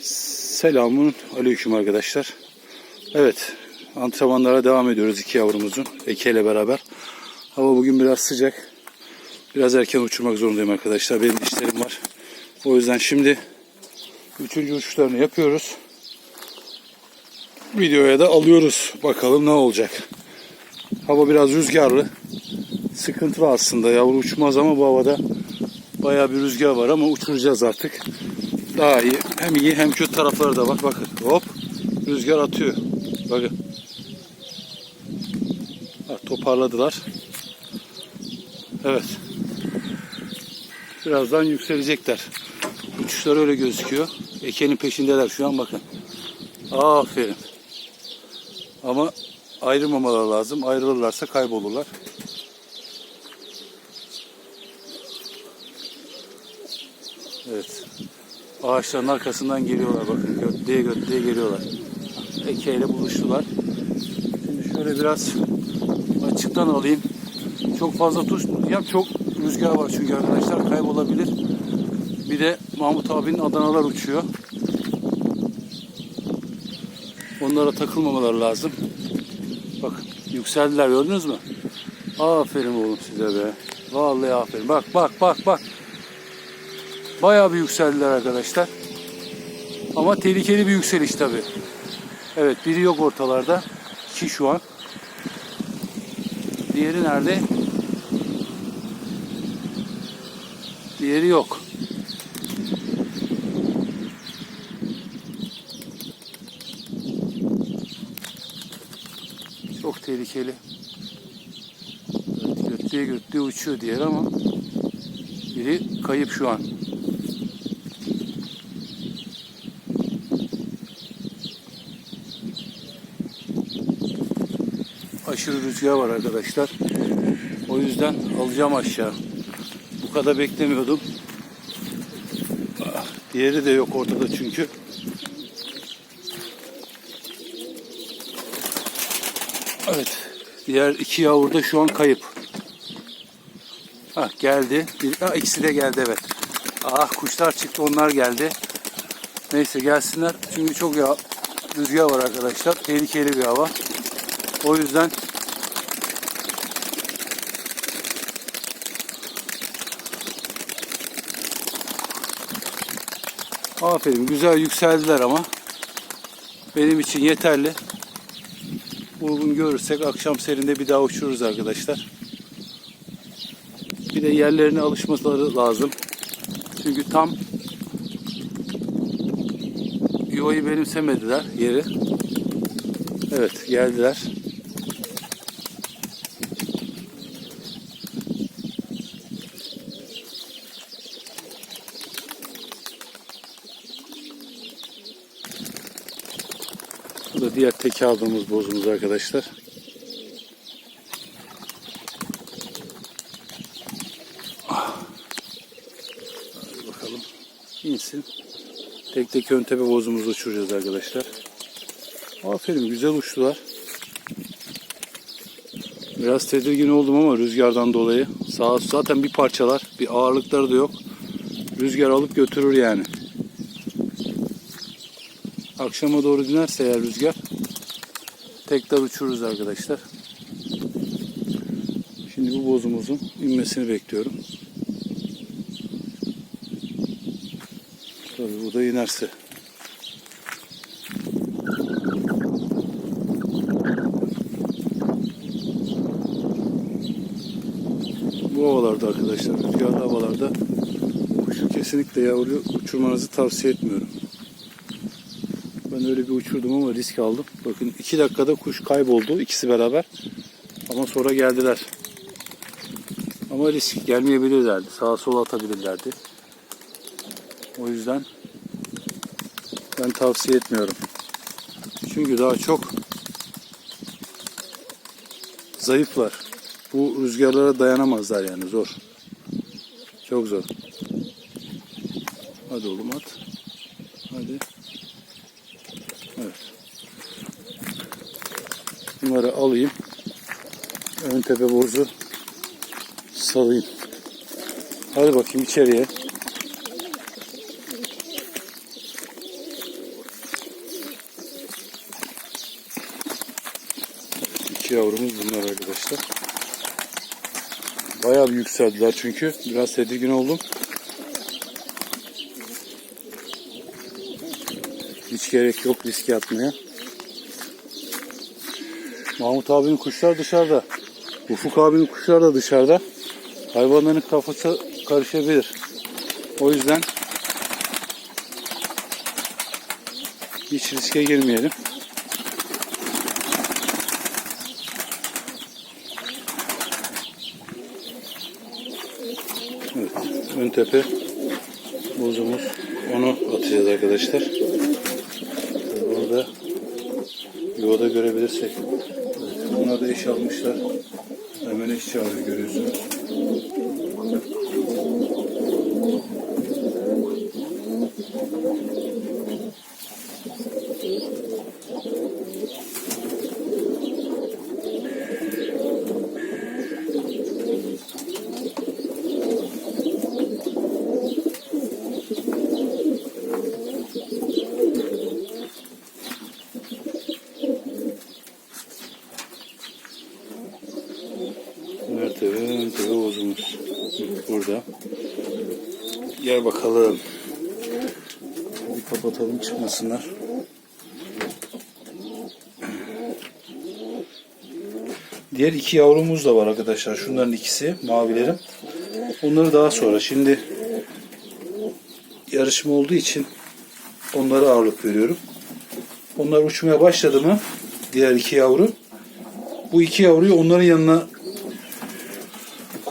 Selamun aleyküm arkadaşlar. Evet antrenmanlara devam ediyoruz iki yavrumuzun Eke ile beraber. Hava bugün biraz sıcak. Biraz erken uçurmak zorundayım arkadaşlar. Benim işlerim var. O yüzden şimdi üçüncü uçuşlarını yapıyoruz. Videoya da alıyoruz. Bakalım ne olacak. Hava biraz rüzgarlı. Sıkıntılı aslında. Yavru uçmaz ama bu havada bayağı bir rüzgar var ama uçuracağız artık. Daha iyi. Hem iyi hem kötü tarafları da var. Bakın hop rüzgar atıyor. Bakın. Ha, toparladılar. Evet. Birazdan yükselecekler. Uçuşlar öyle gözüküyor. Ekenin peşindeler şu an bakın. Aferin. Ama ayrılmamaları lazım. Ayrılırlarsa kaybolurlar. Evet. Ağaçların arkasından geliyorlar bakın. Götleye götleye geliyorlar. Eke ile buluştular. Şimdi şöyle biraz açıktan alayım. Çok fazla tutmayacağım. Çok rüzgar var çünkü arkadaşlar kaybolabilir. Bir de Mahmut abinin Adanalar uçuyor. Onlara takılmamaları lazım. Bakın yükseldiler gördünüz mü? Aferin oğlum size be. Vallahi aferin. Bak bak bak bak. Bayağı bir yükseldiler arkadaşlar. Ama tehlikeli bir yükseliş tabi. Evet biri yok ortalarda. İki şu an. Diğeri nerede? Diğeri yok. Çok tehlikeli. Evet, götlüye götlüye uçuyor diğer ama biri kayıp şu an. Aşırı rüzgar var arkadaşlar. O yüzden alacağım aşağı. Bu kadar beklemiyordum. Ah, Diğeri de yok ortada çünkü. Evet. Diğer iki yavru da şu an kayıp. Ha geldi. Bir, ha, ikisi de geldi evet. Ah kuşlar çıktı onlar geldi. Neyse gelsinler. Çünkü çok ya rüzgar var arkadaşlar. Tehlikeli bir hava. O yüzden Aferin güzel yükseldiler ama benim için yeterli. Uygun görürsek akşam serinde bir daha uçururuz arkadaşlar. Bir de yerlerine alışmaları lazım. Çünkü tam yuvayı benimsemediler yeri. Evet geldiler. Bu da diğer teki aldığımız bozumuz arkadaşlar. Ah. Hadi bakalım. İnsin. Tek tek ön tepe bozumuzu uçuracağız arkadaşlar. Aferin güzel uçtular. Biraz tedirgin oldum ama rüzgardan dolayı. Sağ zaten bir parçalar. Bir ağırlıkları da yok. Rüzgar alıp götürür yani. Akşama doğru dinerse eğer rüzgar tekrar uçururuz arkadaşlar. Şimdi bu bozumuzun inmesini bekliyorum. Tabii bu da inerse. Bu havalarda arkadaşlar, rüzgarlı havalarda kuşu kesinlikle yavru uçurmanızı tavsiye etmiyorum. Ben öyle bir uçurdum ama risk aldım. Bakın iki dakikada kuş kayboldu ikisi beraber. Ama sonra geldiler. Ama risk gelmeyebilirlerdi. Sağa sola atabilirlerdi. O yüzden ben tavsiye etmiyorum. Çünkü daha çok zayıflar. Bu rüzgarlara dayanamazlar yani zor. Çok zor. Hadi oğlum at. Hadi. Şunları alayım. Ön tepe borusu salayım. Hadi bakayım içeriye. İki yavrumuz bunlar arkadaşlar. Bayağı bir yükseldiler çünkü. Biraz tedirgin oldum. Hiç gerek yok riske atmaya. Mahmut abinin kuşlar dışarıda. Ufuk abinin kuşlar da dışarıda. Hayvanların kafası karışabilir. O yüzden hiç riske girmeyelim. Evet, ön tepe bozumuz. Onu atacağız arkadaşlar. Orada yuvada görebilirsek. Bunlar da eş almışlar. Hemen eş çağırıyor görüyorsunuz. Mertebe, mertebe bozumuz. Burada. Gel bakalım. Bir kapatalım çıkmasınlar. Diğer iki yavrumuz da var arkadaşlar. Şunların ikisi mavilerim. Onları daha sonra. Şimdi yarışma olduğu için onlara ağırlık veriyorum. Onlar uçmaya başladı mı diğer iki yavru bu iki yavruyu onların yanına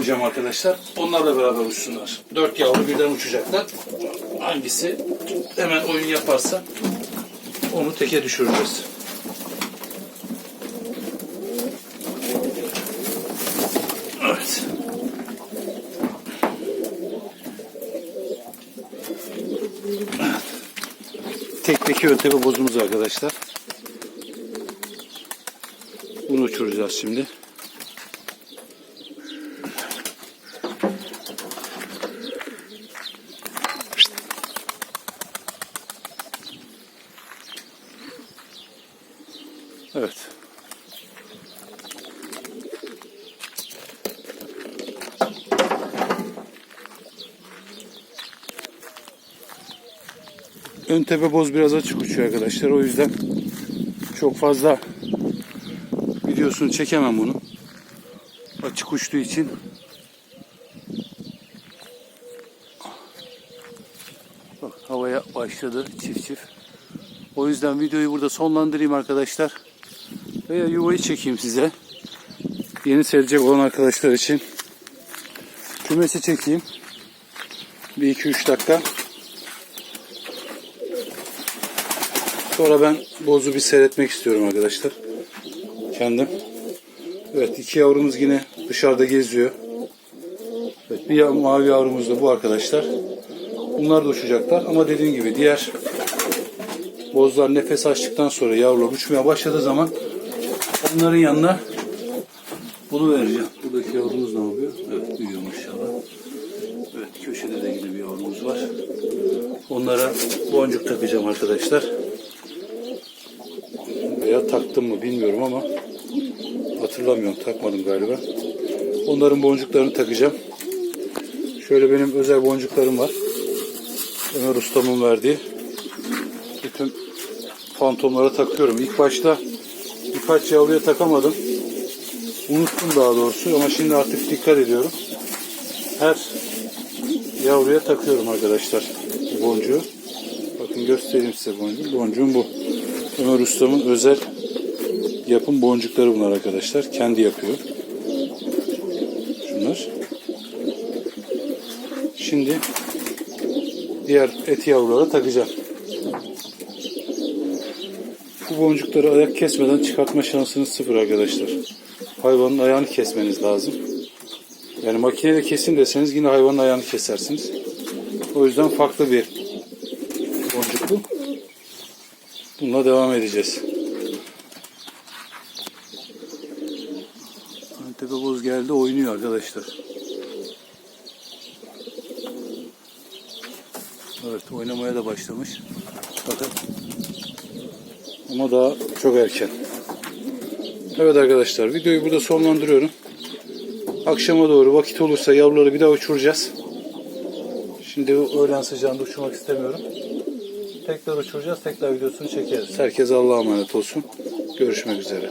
koyacağım arkadaşlar. Onlarla beraber uçsunlar. Dört yavru birden uçacaklar. Hangisi hemen oyun yaparsa onu teke düşüreceğiz. Evet. Tekteki ötebe bozumuz arkadaşlar. Bunu uçuracağız şimdi. Evet. Ön tepe boz biraz açık uçuyor arkadaşlar. O yüzden çok fazla videosunu çekemem bunu. Açık uçtuğu için. Bak havaya başladı çift çift. O yüzden videoyu burada sonlandırayım arkadaşlar. Veya yuvayı çekeyim size. Yeni serecek olan arkadaşlar için. Kümesi çekeyim. Bir iki üç dakika. Sonra ben bozu bir seyretmek istiyorum arkadaşlar. Kendim. Evet iki yavrumuz yine dışarıda geziyor. Evet, bir mavi yavrumuz da bu arkadaşlar. Bunlar da uçacaklar ama dediğim gibi diğer bozlar nefes açtıktan sonra yavrular uçmaya başladığı zaman onların yanına bunu vereceğim. Buradaki yavrumuz ne yapıyor? Evet büyüyor maşallah. Evet köşede de yine bir yavrumuz var. Onlara boncuk takacağım arkadaşlar. Veya taktım mı bilmiyorum ama hatırlamıyorum takmadım galiba. Onların boncuklarını takacağım. Şöyle benim özel boncuklarım var. Ömer ustamın verdiği. Bütün fantomlara takıyorum. İlk başta birkaç yavruya takamadım. Unuttum daha doğrusu ama şimdi artık dikkat ediyorum. Her yavruya takıyorum arkadaşlar boncuğu. Bakın göstereyim size boncuğu. Boncuğum bu. Ömer ustamın özel yapım boncukları bunlar arkadaşlar. Kendi yapıyor. Şunlar. Şimdi diğer et yavrulara takacağım. Bu boncukları ayak kesmeden çıkartma şansınız sıfır arkadaşlar. Hayvanın ayağını kesmeniz lazım. Yani makineyle kesin deseniz yine hayvanın ayağını kesersiniz. O yüzden farklı bir boncuk bu. Bununla devam edeceğiz. Tepe boz geldi oynuyor arkadaşlar. Evet oynamaya da başlamış. Bakın. Ama daha çok erken. Evet arkadaşlar videoyu burada sonlandırıyorum. Akşama doğru vakit olursa yavruları bir daha uçuracağız. Şimdi öğlen sıcağında uçurmak istemiyorum. Tekrar uçuracağız. Tekrar videosunu çekeriz. Herkese Allah'a emanet olsun. Görüşmek üzere.